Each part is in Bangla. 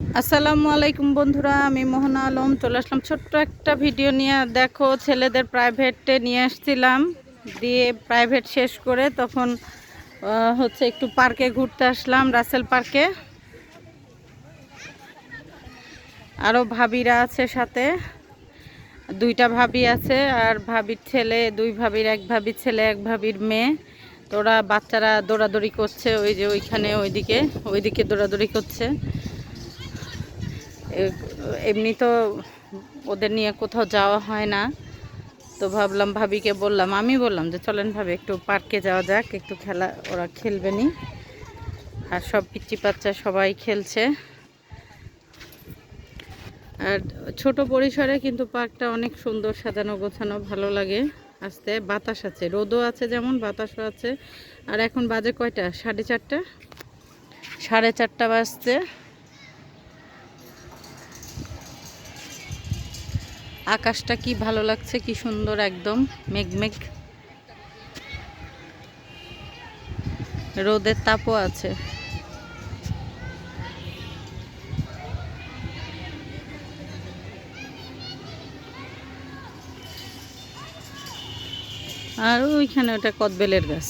আসসালামু আলাইকুম বন্ধুরা, আমি মোহনা আলম। চলে আসলাম ছোট্ট একটা ভিডিও নিয়ে। দেখো, ছেলেদের প্রাইভেটে নিয়ে আসছিলাম। দিয়ে প্রাইভেট শেষ করে তখন হচ্ছে একটু পার্কে ঘুরতে আসলাম, রাসেল পার্কে আরও ভাবিরা আছে সাথে। দুইটা ভাবি আছে, আর ভাবির ছেলে, দুই ভাবির, এক ভাবির ছেলে, এক ভাবির মেয়ে। তোরা বাচ্চারা দৌড়াদৌড়ি করছে, ওই যে ওইখানে, ওইদিকে ওইদিকে দৌড়াদৌড়ি করছে। এমনি তো ওদের নিয়ে কোথাও যাওয়া হয় না। তো ভাবলাম ভাবিকে বললাম, আমি বললাম যে চলেন ভাবি, একটু পার্কে যাওয়া যাক, একটু খেলা, ওরা খেলবে নি। আর সব পিচ্চি বাচ্চা সবাই খেলছে। আর ছোট পরিসরে কিন্তু পার্কটা অনেক সুন্দর সাজানো গোছানো, ভালো লাগে আসতে। বাতাস আছে, রোদও আছে যেমন, বাতাসও আছে। আর এখন বাজে কয়টা? সাড়ে চারটা? সাড়ে চারটা বাজতে আকাশটা কি ভালো লাগছে, কি সুন্দর একদম মেঘমেঘ রোদের তাপও আছে। আর ওইখানে ওটা কদবেলের গাছ।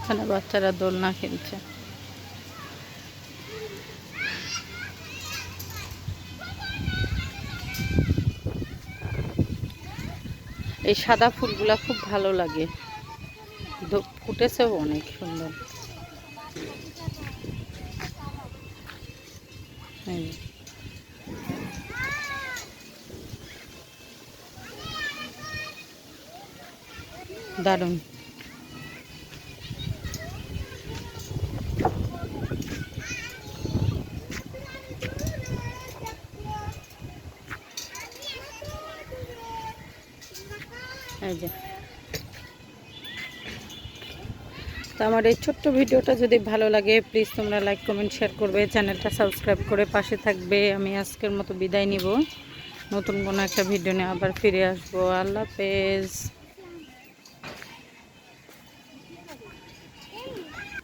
এখানে বাচ্চারা দোলনা খেলছে। এই সাদা ফুলগুলা খুব ভালো লাগে। ফুটেছেও অনেক সুন্দর। দারুণ। এই যে। তো আমার এই ছোট্ট ভিডিওটা যদি ভালো লাগে প্লিজ তোমরা লাইক কমেন্ট শেয়ার করবে। চ্যানেলটা সাবস্ক্রাইব করে পাশে থাকবে। আমি আজকের মতো বিদায় নিব। নতুন কোনো একটা ভিডিও নিয়ে আবার ফিরে আসব। আল্লাহ হাফেজ।